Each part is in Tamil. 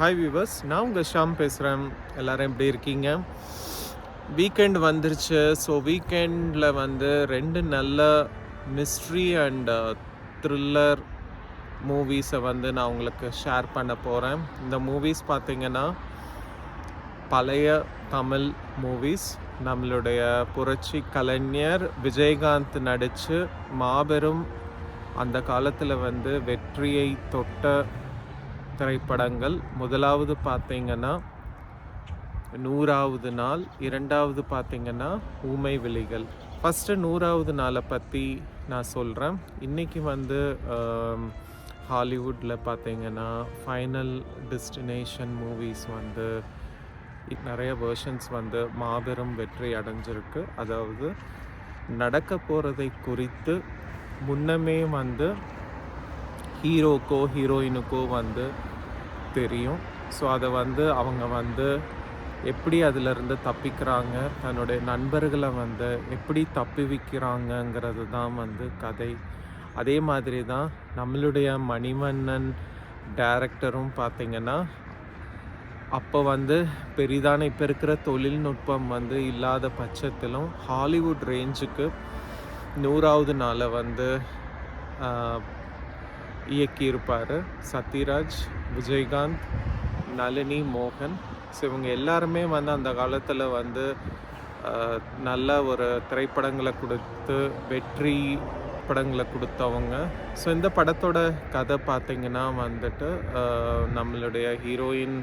ஹாய் வியூவர்ஸ் நான் உங்கள் ஷாம் பேசுகிறேன் எல்லோரும் எப்படி இருக்கீங்க? வீக்கெண்ட் வந்துருச்சு. ஸோ வீக்கெண்டில் வந்து ரெண்டு நல்ல மிஸ்ட்ரி அண்ட் த்ரில்லர் மூவிஸை வந்து நான் உங்களுக்கு ஷேர் பண்ண போகிறேன் இந்த மூவிஸ் பார்த்திங்கன்னா பழைய தமிழ் மூவிஸ் நம்மளுடைய புரட்சி கலைஞர் விஜயகாந்த் நடித்து மாபெரும் அந்த காலத்தில் வந்து வெற்றியை தொட்ட திரைப்படங்கள். முதலாவது பார்த்தீங்கன்னா நூறாவது நாள். இரண்டாவது பார்த்தீங்கன்னா ஊமை விழிகள். ஃபஸ்ட்டு நூறாவது நாளை பற்றி நான் சொல்கிறேன் இன்றைக்கி வந்து ஹாலிவுட்டில் பார்த்தீங்கன்னா ஃபைனல் டெஸ்டினேஷன் மூவிஸ் வந்து நிறைய வேர்ஷன்ஸ் வந்து மாபெரும் வெற்றி அடைஞ்சிருக்கு. அதாவது நடக்க போகிறதை குறித்து முன்னமே வந்து ஹீரோக்கோ ஹீரோயினுக்கோ வந்து தெரியும். ஸோ அதை வந்து அவங்க வந்து எப்படி அதிலிருந்து தப்பிக்கிறாங்க தன்னுடைய நண்பர்களை வந்து எப்படி தப்பி வைக்கிறாங்கங்கிறது தான் வந்து கதை. அதே மாதிரி தான் நம்மளுடைய மணிமன்னன் டேரக்டரும் பார்த்திங்கன்னா அப்போ வந்து பெரிதான இப்போ இருக்கிற தொழில்நுட்பம் வந்து இல்லாத பட்சத்திலும் ஹாலிவுட் ரேஞ்சுக்கு நூறாவது நாளை வந்து இயக்கியிருப்பார் சத்யராஜ் விஜயகாந்த் நளினி மோகன். ஸோ இவங்க எல்லாருமே வந்து அந்த காலத்தில் வந்து நல்ல ஒரு திரைப்படங்களை கொடுத்து வெற்றி படங்களை கொடுத்தவங்க. ஸோ இந்த படத்தோட கதை பார்த்திங்கன்னா வந்துட்டு நம்மளுடைய ஹீரோயின்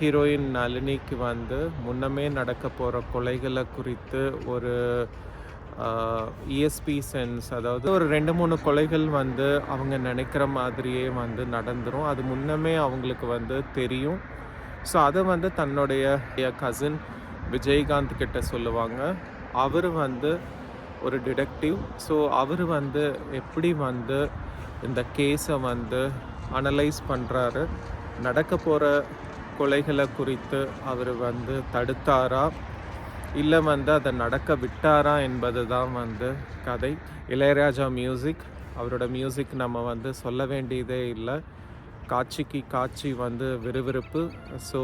ஹீரோயின் நளினிக்கு வந்து முன்னமே நடக்க போகிற கொலைகளை குறித்து ஒரு இஎஸ்பி சென்ஸ் அதாவது ஒரு ரெண்டு மூணு கொலைகள் வந்து அவங்க நினைக்கிற மாதிரியே வந்து நடந்துடும் அது முன்னமே அவங்களுக்கு வந்து தெரியும். ஸோ அதை வந்து தன்னுடைய கசின் விஜயகாந்த் கிட்ட சொல்லுவாங்க. அவர் வந்து ஒரு டிடெக்டிவ் ஸோ அவர் வந்து எப்படி வந்து இந்த கேஸை வந்து அனலைஸ் பண்ணுறாரு நடக்க போகிற கொலைகளை குறித்து அவர் வந்து தடுத்தாரா? இல்லை வந்து அதை நடக்க விட்டாரா என்பது தான் வந்து கதை. இளையராஜா மியூசிக் அவரோட மியூசிக் நம்ம வந்து சொல்ல வேண்டியதே இல்லை. காட்சிக்கு காட்சி வந்து விறுவிறுப்பு. ஸோ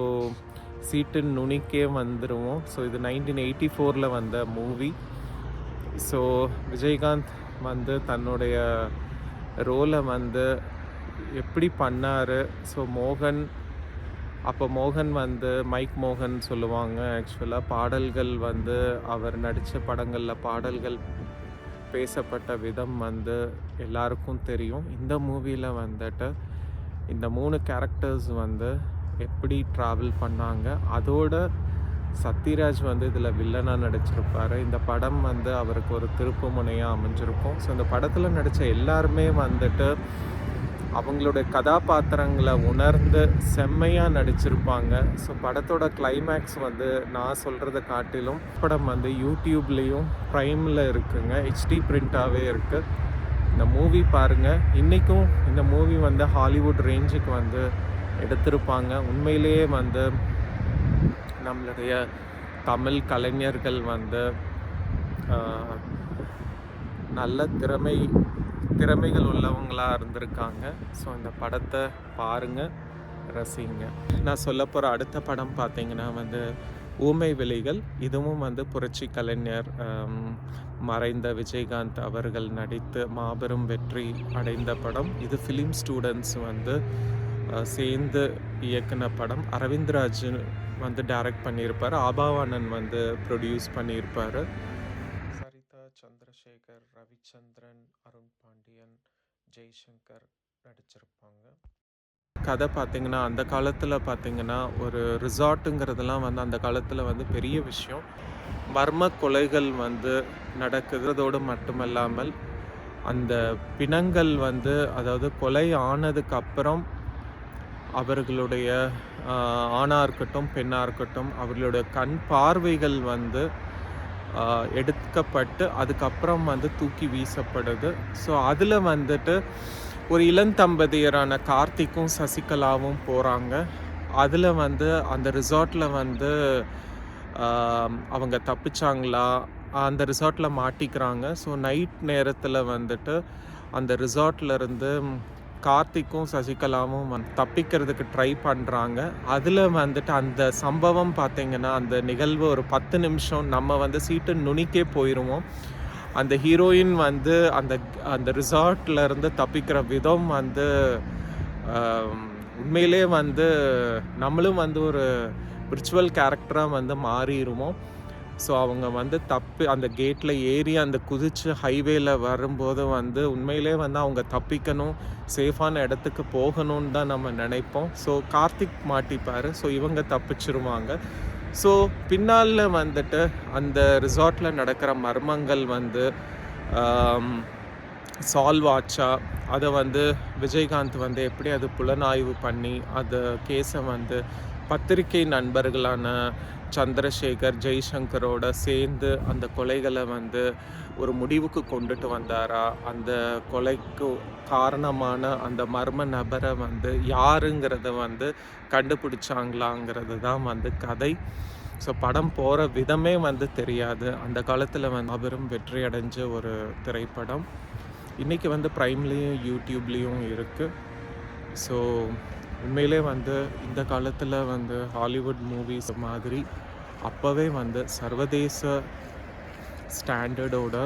சீட்டின் நுனிக்கே வந்துடுவோம் ஸோ இது நைன்டீன் எயிட்டி ஃபோரில் வந்த மூவி ஸோ விஜயகாந்த் வந்து தன்னுடைய ரோலை வந்து எப்படி பண்ணார்? ஸோ மோகன் அப்போ மோகன் வந்து மைக் மோகன் சொல்லுவாங்க ஆக்சுவலாக பாடல்கள் வந்து அவர் நடித்த படங்களில் பாடல்கள் பேசப்பட்ட விதம் வந்து எல்லாருக்கும் தெரியும். இந்த மூவியில் வந்துட்டு இந்த மூணு கேரக்டர்ஸ் வந்து எப்படி ட்ராவல் பண்ணாங்க அதோட சத்யராஜ் வந்து இதில் வில்லனாக நடிச்சிருப்பார். இந்த படம் வந்து அவருக்கு ஒரு திருப்பு முனையாக அமைஞ்சிருக்கும். ஸோ இந்த படத்தில் நடித்த எல்லாருமே வந்துட்டு அவங்களுடைய கதாபாத்திரங்களை உணர்ந்து செம்மையாக நடிச்சிருப்பாங்க. ஸோ படத்தோட கிளைமேக்ஸ் வந்து நான் சொல்கிறத காட்டிலும் படம் வந்து யூடியூப்லேயும் ப்ரைமில் இருக்குங்க. ஹெச்டி பிரிண்ட்டாகவே இருக்குது இந்த மூவி பாருங்கள் இன்றைக்கும் இந்த மூவி வந்து ஹாலிவுட் ரேஞ்சுக்கு வந்து எடுத்திருப்பாங்க. உண்மையிலேயே வந்து நம்மளுடைய தமிழ் கலைஞர்கள் வந்து நல்ல திறமை திறமைகள் உள்ளவங்களாக இருந்திருக்காங்க. ஸோ இந்த படத்தை பாருங்கள் ரசிங்க. நான் சொல்ல போகிற அடுத்த படம் பார்த்தீங்கன்னா வந்து ஊமை விலைகள் இதுவும் வந்து புரட்சி கலைஞர் மறைந்த விஜயகாந்த் அவர்கள் நடித்து மாபெரும் வெற்றி அடைந்த படம். இது ஃபிலிம் ஸ்டூடெண்ட்ஸ் வந்து சேர்ந்து இயக்குன படம். அரவிந்த்ராஜ் வந்து டைரக்ட் பண்ணியிருப்பார். ஆபாவானன் வந்து ப்ரொடியூஸ் பண்ணியிருப்பார். சந்திரசேகர் ரவிச்சந்திரன் அருண் பாண்டியன் ஜெய்சங்கர் நடிச்சிருப்பாங்க. கதை பார்த்திங்கன்னா அந்த காலத்தில் பார்த்திங்கன்னா ஒரு ரிசார்ட்டுங்கிறதுலாம் வந்து அந்த காலத்தில் வந்து பெரிய விஷயம். மர்ம கொலைகள் வந்து நடக்குறதோடு மட்டுமல்லாமல் அந்த பிணங்கள் வந்து அதாவது கொலை ஆனதுக்கு அப்புறம் அவர்களுடைய ஆணாக இருக்கட்டும் பெண்ணாக இருக்கட்டும் அவர்களுடைய கண் பார்வைகள் வந்து எடுக்கப்பட்டு அதுக்கப்புறம் வந்து தூக்கி வீசப்படுது. ஸோ அதில் வந்துட்டு ஒரு இளந்தம்பதியரான கார்த்திக்கும் சசிகலாவும் போகிறாங்க அதில் வந்து அந்த ரிசார்ட்டில் வந்து அவங்க தப்பிச்சாங்களா? அந்த ரிசார்ட்டில் மாட்டிக்கிறாங்க. ஸோ நைட் நேரத்தில் வந்துட்டு அந்த ரிசார்ட்லேருந்து கார்த்திக்கும் சசிகலாவும் வந் தப்பிக்கிறதுக்கு ட்ரை பண்ணுறாங்க அதில் வந்துட்டு அந்த சம்பவம் பார்த்திங்கன்னா அந்த நிகழ்வு ஒரு பத்து நிமிஷம் நம்ம வந்து சீட்டு நுனிக்கே போயிடுவோம் அந்த ஹீரோயின் வந்து அந்த அந்த ரிசார்ட்லேருந்து தப்பிக்கிற விதம் வந்து உண்மையிலே வந்து நம்மளும் வந்து ஒரு விர்ச்சுவல் கேரக்டராக வந்து மாறிடுவோம் ஸோ அவங்க வந்து தப்பி அந்த கேட்டில் ஏறி அந்த குதிச்சு ஹைவேல வரும்போது வந்து உண்மையிலே வந்து அவங்க தப்பிக்கணும் சேஃபான இடத்துக்கு போகணும்னு தான் நம்ம நினைப்போம். ஸோ கார்த்திக் மாட்டிப்பார். ஸோ இவங்க தப்பிச்சிருவாங்க. ஸோ பின்னால் வந்துட்டு அந்த ரிசார்ட்டில் நடக்கிற மர்மங்கள் வந்து சால்வ் ஆச்சா அதை வந்து விஜயகாந்த் வந்து எப்படி அது புலனாய்வு பண்ணி அந்த கேஸை வந்து பத்திரிகை நண்பர்களான சந்திரசேகர் ஜெய்சங்கரோட சேர்ந்து அந்த கொலைகளை வந்து ஒரு முடிவுக்கு கொண்டுட்டு வந்தாரா? அந்த கொலைக்கு காரணமான அந்த மர்ம நபரை வந்து யாருங்கிறத வந்து கண்டுபிடிச்சாங்களாங்கிறது தான் வந்து கதை. ஸோ படம் போகிற விதமே வந்து தெரியாது. அந்த காலத்தில் வந்து மாபெரும் வெற்றி அடைஞ்ச ஒரு திரைப்படம். இன்றைக்கி வந்து ப்ரைம்லேயும் யூடியூப்லேயும் இருக்குது ஸோ உண்மையிலே வந்து இந்த காலத்தில் வந்து ஹாலிவுட் மூவிஸ் மாதிரி அப்போவே வந்து சர்வதேச ஸ்டாண்டர்டோட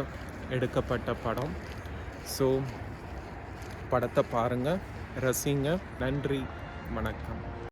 எடுக்கப்பட்ட படம். ஸோ படத்தை பாருங்கள் ரசிங்க. நன்றி. வணக்கம்.